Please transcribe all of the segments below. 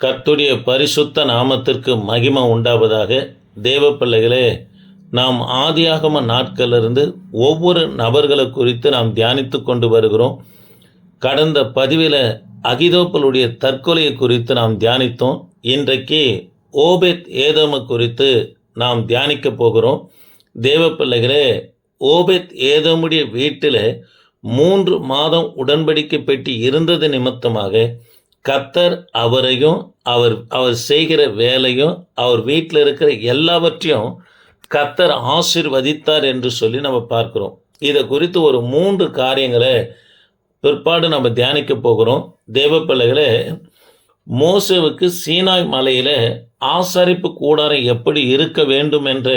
கர்த்துடைய பரிசுத்த நாமத்திற்கு மகிமை உண்டாவதாக தேவ பிள்ளைகளே நாம் ஆதியாகம நாட்களிலிருந்து ஒவ்வொரு நபர்களை குறித்து நாம் தியானித்து கொண்டு வருகிறோம். கடந்த பதிவில் அகிதோப்பலுடைய தற்கொலையை குறித்து நாம் தியானித்தோம். இன்றைக்கு ஓபெத் ஏதோம குறித்து நாம் தியானிக்க போகிறோம். தேவ பிள்ளைகளே ஓபெத் ஏதோமுடைய வீட்டில் மூன்று மாதம் உடன்படிக்கை பெட்டி இருந்தது நிமித்தமாக கத்தர் அவரையும் அவர் அவர் செய்கிற வேலையும் அவர் வீட்டில் இருக்கிற எல்லாவற்றையும் கத்தர் ஆசீர்வதித்தார் என்று சொல்லி நம்ம பார்க்குறோம். இதை குறித்து ஒரு மூன்று காரியங்களை பிற்பாடு நம்ம தியானிக்க போகிறோம். தேவ பிள்ளைகளே மோசேவுக்கு சீனாய் மலையில் ஆசரிப்பு கூடாரம் எப்படி இருக்க வேண்டும் என்ற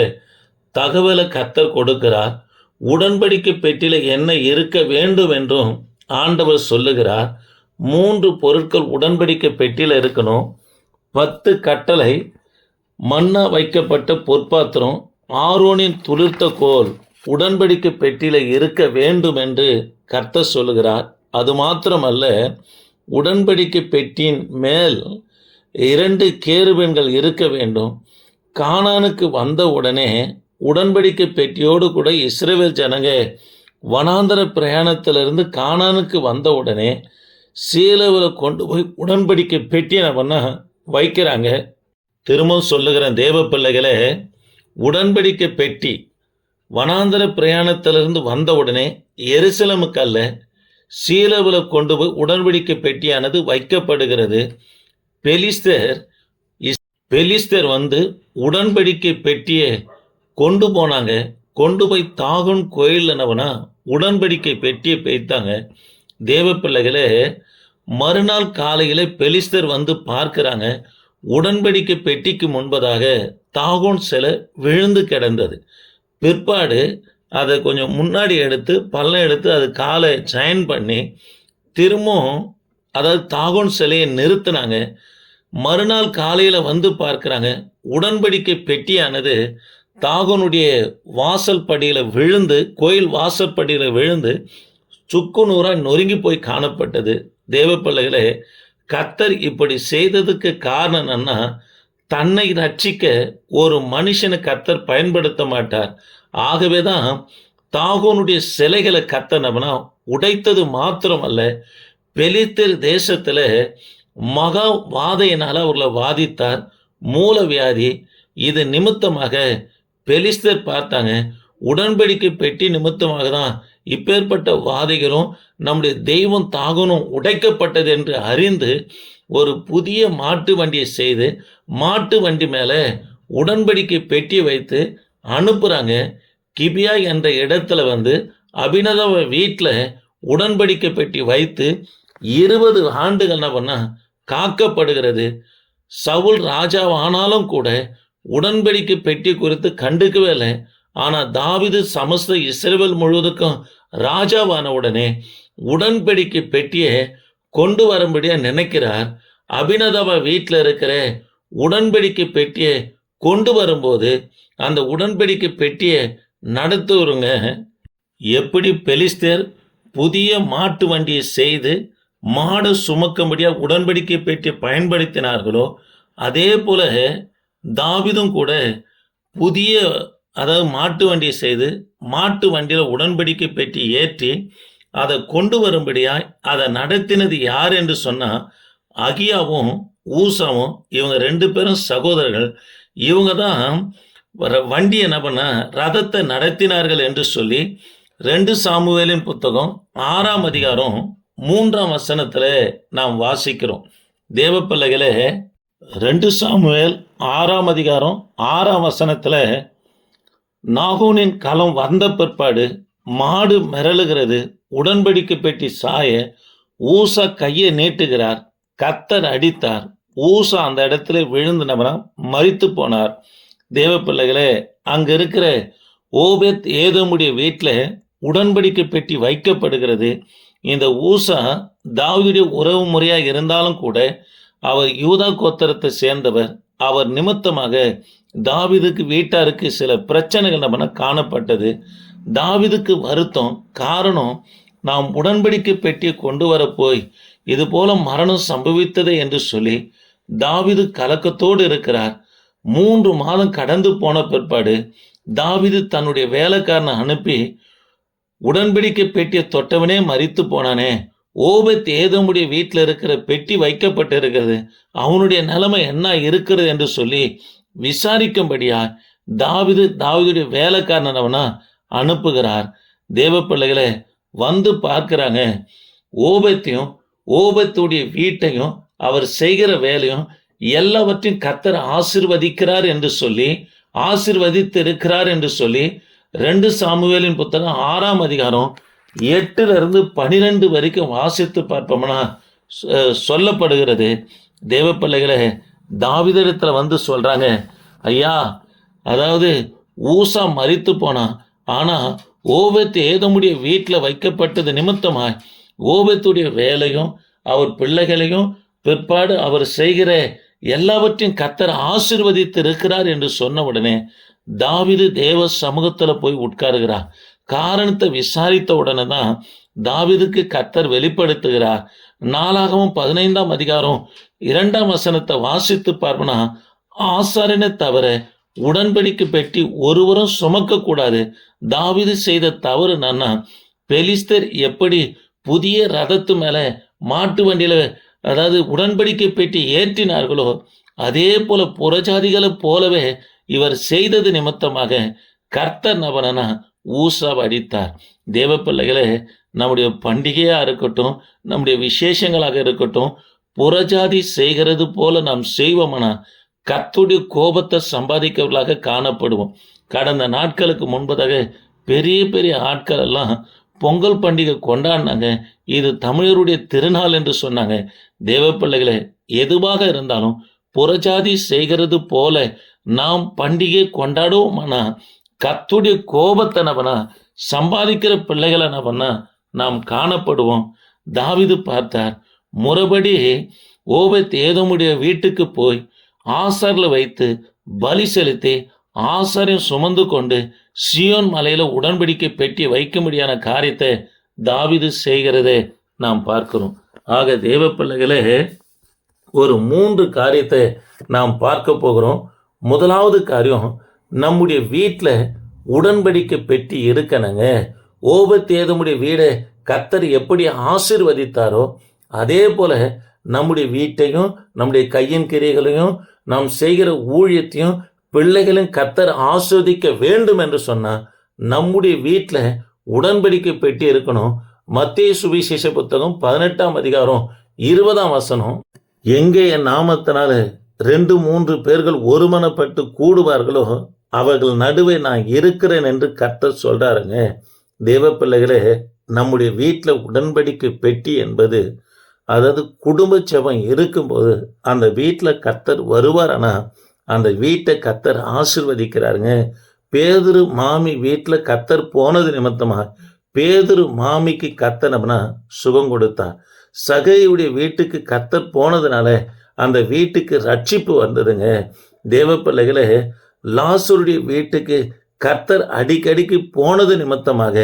தகவலை கத்தர் கொடுக்கிறார். உடன்படிக்கை பெட்டியில் என்ன இருக்க வேண்டும் என்றும் ஆண்டவர் சொல்லுகிறார். மூன்று பொருட்கள் உடன்படிக்கை பெட்டியில் இருக்கணும். பத்து கட்டளை மண்ணா வைக்கப்பட்ட பொற்பாத்திரம் ஆரோனின் துளிர்த்த கோல் உடன்படிக்கை பெட்டியில் இருக்க வேண்டும் என்று கர்த்த சொல்லுகிறார். அது மாத்திரமல்ல உடன்படிக்கை பெட்டியின் மேல் இரண்டு கேருபெண்கள் இருக்க வேண்டும். கானானுக்கு வந்த உடனே உடன்படிக்கை பெட்டியோடு கூட இஸ்ரேல் ஜனங்க வனாந்தர பிரயாணத்திலிருந்து கானானுக்கு வந்த உடனே சீலவில் கொண்டு போய் உடன்படிக்கை பெட்டியை என்ன பண்ண வைக்கிறாங்க. திரும்பவும் சொல்லுகிறேன் தேவ பிள்ளைகளே உடன்படிக்கை பெட்டி வனாந்தர பிரயாணத்திலிருந்து வந்த உடனே எருசலமுக்கு அல்ல சீலவில் கொண்டு போய் உடன்படிக்கை பெட்டியானது வைக்கப்படுகிறது. பெலிஸ்தர் இஸ் பெலிஸ்தர் வந்து உடன்படிக்கை பெட்டியை கொண்டு போனாங்க. கொண்டு போய் தாகுன் கோயில் என்னவனா உடன்படிக்கை பெட்டியை பெய்த்தாங்க தேவ பிள்ளைகளே மறுநாள் காலையில் பெலிஸ்தர் வந்து பார்க்குறாங்க. உடன்படிக்கை பெட்டிக்கு முன்பதாக தாகோன் சிலை விழுந்து கிடந்தது. பிற்பாடு அதை கொஞ்சம் முன்னாடி எடுத்து பள்ளம் எடுத்து அது காலை ஜாயின் பண்ணி திரும்பவும் அதாவது தாகோன் சிலையை நிறுத்தினாங்க. மறுநாள் காலையில் வந்து பார்க்குறாங்க. உடன்படிக்கை பெட்டியானது தாகோனுடைய வாசல் படியில் விழுந்து கோயில் வாசல் படியில் விழுந்து சுக்கு நூறாக நொறுங்கி போய் காணப்பட்டது. தேவப்பள்ளைகளே கத்தர் இப்படி செய்ததுக்கு காரணம் என்னன்னா தன்னை ரட்சிக்க ஒரு மனுஷனை கத்தர் பயன்படுத்த மாட்டார். ஆகவே தான் தாகோனுடைய சிலைகளை கத்தனம்னா உடைத்தது மாத்திரமல்ல பெலித்தர் தேசத்தில் மகா வாதையினால் அவர்களை வாதித்தார். மூல வியாதி இது நிமித்தமாக பெலிஸ்தர் பார்த்தாங்க. உடன்படிக்கை பெட்டி நிமித்தமாக தான் இப்பேற்பட்ட வாதைகளும் நம்முடைய தெய்வம் தாகனும் உடைக்கப்பட்டது என்று அறிந்து ஒரு புதிய மாட்டு வண்டியை செய்து மாட்டு வண்டி மேலே உடன்படிக்கை பெட்டியை வைத்து அனுப்புகிறாங்க கிபியா என்ற இடத்துல வந்து அபிநதவ வீட்டில் உடன்படிக்கை பெட்டி வைத்து இருபது ஆண்டுகள் என்ன பண்ணால் காக்கப்படுகிறது. சவுல் ராஜாவானாலும் கூட உடன்படிக்கை பெட்டி குறித்து கண்டுக்கவே இல்லை. ஆனால் தாவிது சமஸ்த இஸ்ரேல் முழுவதுக்கும் ராஜாவான உடனே உடன்படிக்கை பெட்டியை கொண்டு வரும்படியாக நினைக்கிறார். அபிநதவ வீட்டில் இருக்கிற உடன்படிக்கை பெட்டியை கொண்டு வரும்போது அந்த உடன்படிக்கை பெட்டியை நடத்துவருங்க எப்படி பெலிஸ்தர் புதிய மாட்டு வண்டியை செய்து மாடு சுமக்கும்படியாக உடன்படிக்கை பெட்டியை பயன்படுத்தினார்களோ அதே போல தாவிதும் கூட புதிய அதாவது மாட்டு வண்டியை செய்து மாட்டு வண்டியில் உடன்படிக்கை பெட்டி ஏற்றி அதை கொண்டு வரும்படியாய் அதை நடத்தினது யார் என்று சொன்னால் அகியாவும் ஊசாவும் இவங்க ரெண்டு பேரும் சகோதரர்கள். இவங்க தான் வண்டி என்ன பண்ண ரதத்தை நடத்தினார்கள் என்று சொல்லி ரெண்டு சாமுவேலின் புத்தகம் ஆறாம் அதிகாரம் மூன்றாம் வசனத்தில் நாம் வாசிக்கிறோம். தேவ பிள்ளைகளே ரெண்டு சாமுவேல் ஆறாம் அதிகாரம் ஆறாம் வசனத்தில் நாகூனின் களம் வந்த பிற்பாடு மாடு மிரளுகிறது உடன்படிக்கை பெட்டி சாய ஊசா கையை நீட்டுகிறார் கத்தர் அடித்தார். ஊசா அந்த இடத்துல விழுந்து மறித்து போனார். தேவ பிள்ளைகளே அங்க இருக்கிற ஓபெத் ஏதோமுடைய வீட்டில் உடன்படிக்கை பெட்டி வைக்கப்படுகிறது. இந்த ஊசா தாவியுடைய உறவு முறையாக இருந்தாலும் கூட அவர் யூதா கோத்திரத்தை சேர்ந்தவர் அவர் நிமித்தமாக தாவிதுக்கு வீட்டாருக்கு சில பிரச்சனைகள் நம்ம காணப்பட்டது. தாவிதுக்கு வருத்தம் காரணம் நாம் உடன்படிக்கை பெட்டியை கொண்டு வர போய் இது போல மரணம் சம்பவித்ததே என்று சொல்லி தாவிது கலக்கத்தோடு இருக்கிறார். மூன்று மாதம் கடந்து போன பிற்பாடு தாவிது தன்னுடைய வேலைக்காரனை அனுப்பி உடன்படிக்கை பெட்டியை தொட்டவனே மறித்து போனானே. ஓபத் ஏதோமுடைய வீட்டில் இருக்கிற பெட்டி வைக்கப்பட்டிருக்கிறது. அவனுடைய நிலைமை என்ன இருக்கிறது என்று சொல்லி விசாரிக்கும்படியா தாவிது தாவிதுடைய வேலைக்காரனவனா அனுப்புகிறார். தேவ பிள்ளைகளை வந்து பார்க்கிறாங்க. ஓபத்தையும் ஓபத்துடைய வீட்டையும் அவர் செய்கிற வேலையும் எல்லாவற்றையும் கத்தர் ஆசிர்வதிக்கிறார் என்று சொல்லி ஆசிர்வதித்து இருக்கிறார் என்று சொல்லி ரெண்டு சாமுவேலின் புத்தகம் ஆறாம் அதிகாரம் எட்டுல இருந்து பனிரெண்டு வரைக்கும் வாசித்து பார்ப்போம்னா சொல்லப்படுகிறது. தேவ பிள்ளைகளை தாவிதத்தில் வந்து சொல்கிறாங்க ஐயா அதாவது ஊசா மறித்து போனான் ஆனால் ஓபத்து ஏதமுடைய வீட்டில் வைக்கப்பட்டது நிமித்தமாய் ஓபத்துடைய வேலையும் அவர் பிள்ளைகளையும் பிற்பாடு அவர் செய்கிற எல்லாவற்றையும் கத்தர் ஆசிர்வதித்து இருக்கிறார் என்று சொன்ன உடனே தாவிது தேவ சமூகத்தில் போய் உட்காருகிறார். காரணத்தை விசாரித்த உடனே தான் தாவிதுக்கு கத்தர் வெளிப்படுத்துகிறார். நாளாகவும் பதினைந்தாம் அதிகாரம் இரண்டாம் வசனத்தை வாசித்து பார்ப்பனா ஆசாரனை தவிர உடன்படிக்கை பெட்டி ஒருவரும் சுமக்க கூடாது தாவிது செய்த தவறு என்னன்னா பெலிஸ்தர் எப்படி புதிய ரதத்து மேல மாட்டு வண்டியில அதாவது உடன்படிக்கை பெட்டி ஏற்றினார்களோ அதே போல புறஜாதிகளை போலவே இவர் செய்தது நிமித்தமாக கர்த்தர் நபனனா ஊசா அடித்தார். தேவ பிள்ளைகளே நம்முடைய பண்டிகையாக இருக்கட்டும் நம்முடைய விசேஷங்களாக இருக்கட்டும் புறஜாதி செய்கிறது போல நாம் செய்வோம்னா? கத்துடைய கோபத்தை சம்பாதிக்கிறவர்களாக காணப்படுவோம். கடந்த நாட்களுக்கு முன்பதாக பெரிய பெரிய ஆட்கள் எல்லாம் பொங்கல் பண்டிகை கொண்டாடினாங்க. இது தமிழருடைய திருநாள் என்று சொன்னாங்க. தேவ பிள்ளைகளை எதுவாக இருந்தாலும் புறஜாதி செய்கிறது போல நாம் பண்டிகை கொண்டாடுவோம்னா? கத்துடைய கோபத்தை நபனா சம்பாதிக்கிற பிள்ளைகளை நபனா நாம் காணப்படுவோம். தாவிது பார்த்தார் முறைபடி ஓபத் ஏதோமுடைய வீட்டுக்கு போய் ஆசரில் வைத்து பலி செலுத்தி ஆசாரியம் சுமந்து கொண்டு சியோன் மலையில உடன்படிக்கை பெட்டி வைக்கும்படியான காரியத்தை தாவிது செய்கிறதே நாம் பார்க்கிறோம். ஆக தேவ பிள்ளைகளே ஒரு மூன்று காரியத்தை நாம் பார்க்க போகிறோம். முதலாவது காரியம் நம்முடைய வீட்டில் உடன்படிக்கை பெட்டி இருக்கணுங்க. ஓபத் ஏதமுடைய வீடை கத்தர் எப்படி ஆசீர்வதித்தாரோ அதே போல் நம்முடைய வீட்டையும் நம்முடைய கையின் கிரைகளையும் நாம் செய்கிற ஊழியத்தையும் பிள்ளைகளையும் கத்தர் ஆஸ்வதிக்க வேண்டும் என்று சொன்னால் நம்முடைய வீட்டில் உடன்படிக்கை பெட்டி இருக்கணும். மத்திய சுவிசேஷ புத்தகம் பதினெட்டாம் அதிகாரம் இருபதாம் வசனம். எங்கே என் நாமத்தினால ரெண்டு மூன்று பேர்கள் ஒருமனப்பட்டு கூடுவார்களோ அவர்கள் நடுவே நான் இருக்கிறேன் என்று கர்த்தர் சொல்றாருங்க. தேவ பிள்ளைகளே நம்முடைய வீட்டில் உடன்படிக்கை பெட்டி என்பது அதாவது குடும்ப செபம் இருக்கும்போது அந்த வீட்டில் கர்த்தர் வருவார் ஆனால் அந்த வீட்டை கர்த்தர் ஆசிர்வதிக்கிறாருங்க. பேதுரு மாமி வீட்டில் கர்த்தர் போனது நிமித்தமாக பேதுரு மாமிக்கு கத்தனம்னா சுகம் கொடுத்தார். சகையுடைய வீட்டுக்கு கத்தர் போனதுனால அந்த வீட்டுக்கு ரட்சிப்பு வந்ததுங்க. தேவ பிள்ளைகளே லாசுருடைய வீட்டுக்கு கர்த்தர் அடிக்கடிக்கு போனது நிமித்தமாக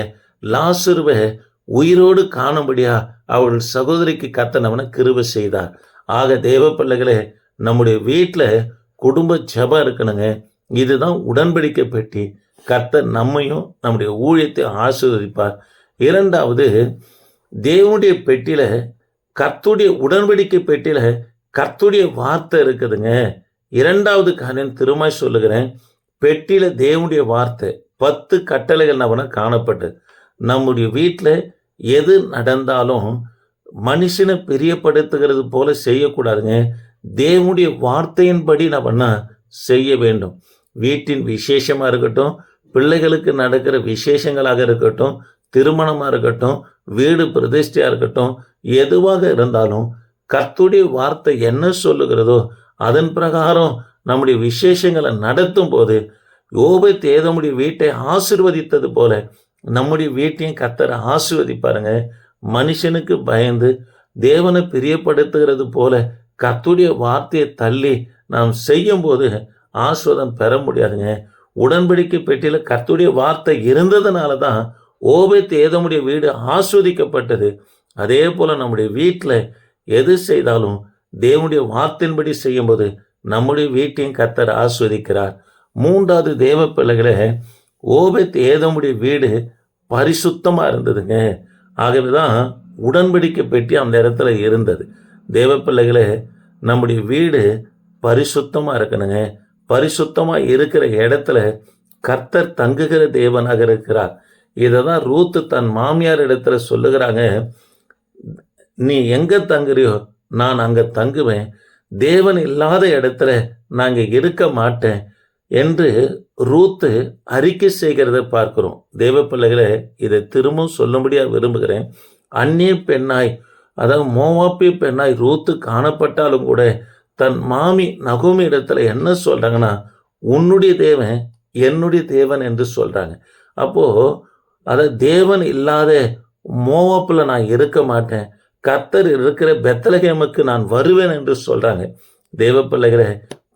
லாசுருவை உயிரோடு காணும்படியா அவள் சகோதரிக்கு கத்தனவனை கிருபை செய்தார். ஆக தேவ பிள்ளைகளே நம்முடைய வீட்டில் குடும்ப ஜெபம் இருக்கணுங்க. இதுதான் உடன்படிக்கை பெட்டி கர்த்தர் நம்மையும் நம்முடைய ஊழியத்தை ஆசீர்வதிப்பார். இரண்டாவது தேவனுடைய பெட்டியில் கர்த்துடைய உடன்படிக்கை பெட்டியில் கர்த்துடைய வார்த்தை இருக்குதுங்க. இரண்டாவது காரியம் திருமாய் சொல்லுகிறேன் பெட்டியில் தேவனுடைய வார்த்தை பத்து கட்டளைகள் நம்ம காணப்பட்டு நம்முடைய வீட்டில் எது நடந்தாலும் மனுஷனை பிரியப்படுத்துகிறது போல செய்யக்கூடாதுங்க. தேவனுடைய வார்த்தையின்படி நம்ம செய்ய வேண்டும். வீட்டின் விசேஷமாக இருக்கட்டும் பிள்ளைகளுக்கு நடக்கிற விசேஷங்களாக இருக்கட்டும் திருமணமாக இருக்கட்டும் வீடு பிரதிஷ்டையாக இருக்கட்டும் எதுவாக இருந்தாலும் கர்த்துடைய வார்த்தை என்ன சொல்லுகிறதோ அதன் பிரகாரம் நம்முடைய விசேஷங்களை நடத்தும் போது யோபை தேதமுடைய வீட்டை ஆசிர்வதித்தது போல நம்முடைய வீட்டையும் கத்தரை ஆசிர்வதிப்பாருங்க. மனுஷனுக்கு பயந்து தேவனை பிரியப்படுத்துகிறது போல கத்துடைய வார்த்தையை தள்ளி நாம் செய்யும்போது ஆஸ்வதம் பெற முடியாதுங்க. உடன்படிக்கை பெட்டியில் கர்த்துடைய வார்த்தை இருந்ததுனால தான் ஓபேத் ஏதமுடைய வீடு ஆஸ்வதிக்கப்பட்டது அதே போல் நம்முடைய வீட்டில் எது செய்தாலும் தேவனுடைய வார்த்தையின்படி செய்யும்போது நம்முடைய வீட்டையும் கத்தர் ஆஸ்வதிக்கிறார். மூன்றாவது தேவ பிள்ளைகளை ஓபெத் ஏதமுடைய வீடு பரிசுத்தமாக இருந்ததுங்க. ஆகவே தான் உடன்படிக்கை பெட்டி அந்த இடத்துல இருந்தது. தேவ பிள்ளைகளே நம்முடைய வீடு பரிசுத்தமாக இருக்கணுங்க. பரிசுத்தமாக இருக்கிற இடத்துல கர்த்தர் தங்குகிற தேவனாக இருக்கிறார். இதை தான் ரூத்து தன் மாமியார் இடத்துல சொல்லுகிறாங்க. நீ எங்கே தங்குறியோ நான் அங்கே தங்குவேன். தேவன் இல்லாத இடத்துல நாங்கள் இருக்க மாட்டேன் என்று ரூத்து அறிக்கை செய்கிறத பார்க்கிறோம். தேவ பிள்ளைகளை இதை திரும்பவும் சொல்லும்படியாக விரும்புகிறேன். அந்நிய பெண்ணாய் அதாவது மோவாப்பி பெண்ணாய் ரூத்து காணப்பட்டாலும் கூட தன் மாமி நகுமி இடத்துல என்ன சொல்கிறாங்கன்னா உன்னுடைய தேவன் என்னுடைய தேவன் என்று சொல்கிறாங்க அப்போது அதை தேவன் இல்லாத மோவாப்பில் நான் இருக்க மாட்டேன். கர்த்தர் இருக்கிற பெத்தலகேமுக்கு நான் வருவேன் என்று சொல்கிறாங்க தேவ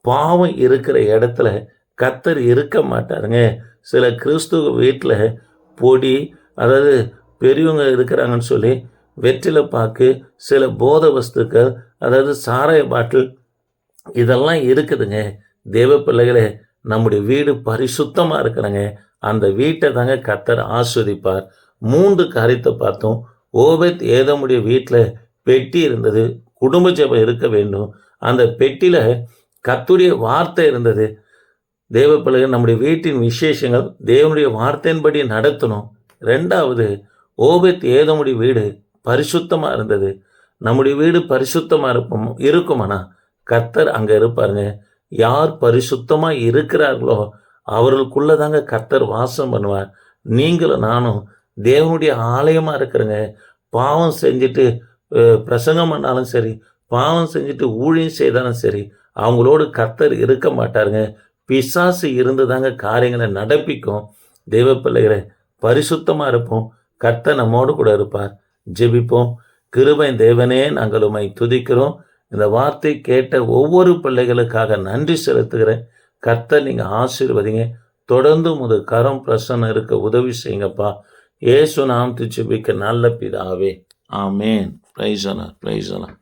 பாவம் இருக்கிற இடத்துல கர்த்தர் இருக்க மாட்டாருங்க. சில கிறிஸ்துவ வீட்டில் பொடி அதாவது பெரியவங்க இருக்கிறாங்கன்னு சொல்லி வெற்றில பாக்கு சில போத வஸ்துக்கள் அதாவது சாராய பாட்டில் இதெல்லாம் இருக்குதுங்க. தேவ பிள்ளைகளே நம்முடைய வீடு பரிசுத்தமாக இருக்கணுங்க. அந்த வீட்டை தாங்க கத்தர் ஆஸ்வதிப்பார். மூன்று காரியத்தை பார்த்தோம். ஓபெத் ஏதமுடைய வீட்டில் பெட்டி இருந்தது குடும்ப ஜெபம் இருக்க வேண்டும். அந்த பெட்டியில் கத்துடைய வார்த்தை இருந்தது. தேவ பிள்ளைகள் நம்முடைய வீட்டின் விசேஷங்கள் தேவனுடைய வார்த்தையின்படி நடத்தணும். ரெண்டாவது ஓபெத் ஏதமுடைய வீடு பரிசுத்தமாக இருந்தது. நம்முடைய வீடு பரிசுத்தமாக இருப்போம் இருக்குமானா? கர்த்தர் அங்கே இருப்பாருங்க. யார் பரிசுத்தமாக இருக்கிறார்களோ அவர்களுக்குள்ளே தாங்க கர்த்தர் வாசம் பண்ணுவார். நீங்களும் நானும் தேவனுடைய ஆலயமாக இருக்கிறங்க. பாவம் செஞ்சுட்டு பிரசங்கம் பண்ணாலும் சரி பாவம் செஞ்சுட்டு ஊழியம் செய்தாலும் சரி அவங்களோடு கர்த்தர் இருக்க மாட்டாருங்க. பிசாசு இருந்து தாங்க காரியங்களை நடப்பிக்கும். தெய்வ பிள்ளைகளை பரிசுத்தமாக இருப்போம். கர்த்தர் நம்மோடு கூட இருப்பார். ஜெபிப்போம். கிருபை தேவனே நாங்கள் உம்மை துதிக்கிறோம். இந்த வார்த்தை கேட்ட ஒவ்வொரு பிள்ளைகளுக்காக நன்றி செலுத்துகிறேன். கர்த்தர் நீங்கள் ஆசீர்வதிங்க. தொடர்ந்து முது கரம் பிரசன்னம் இருக்க உதவி செய்யுங்கப்பா. ஏசு நாம் துச்சிபிக்க நல்ல பிதாவே. ஆமேன் பிரைசனா பிரைசனா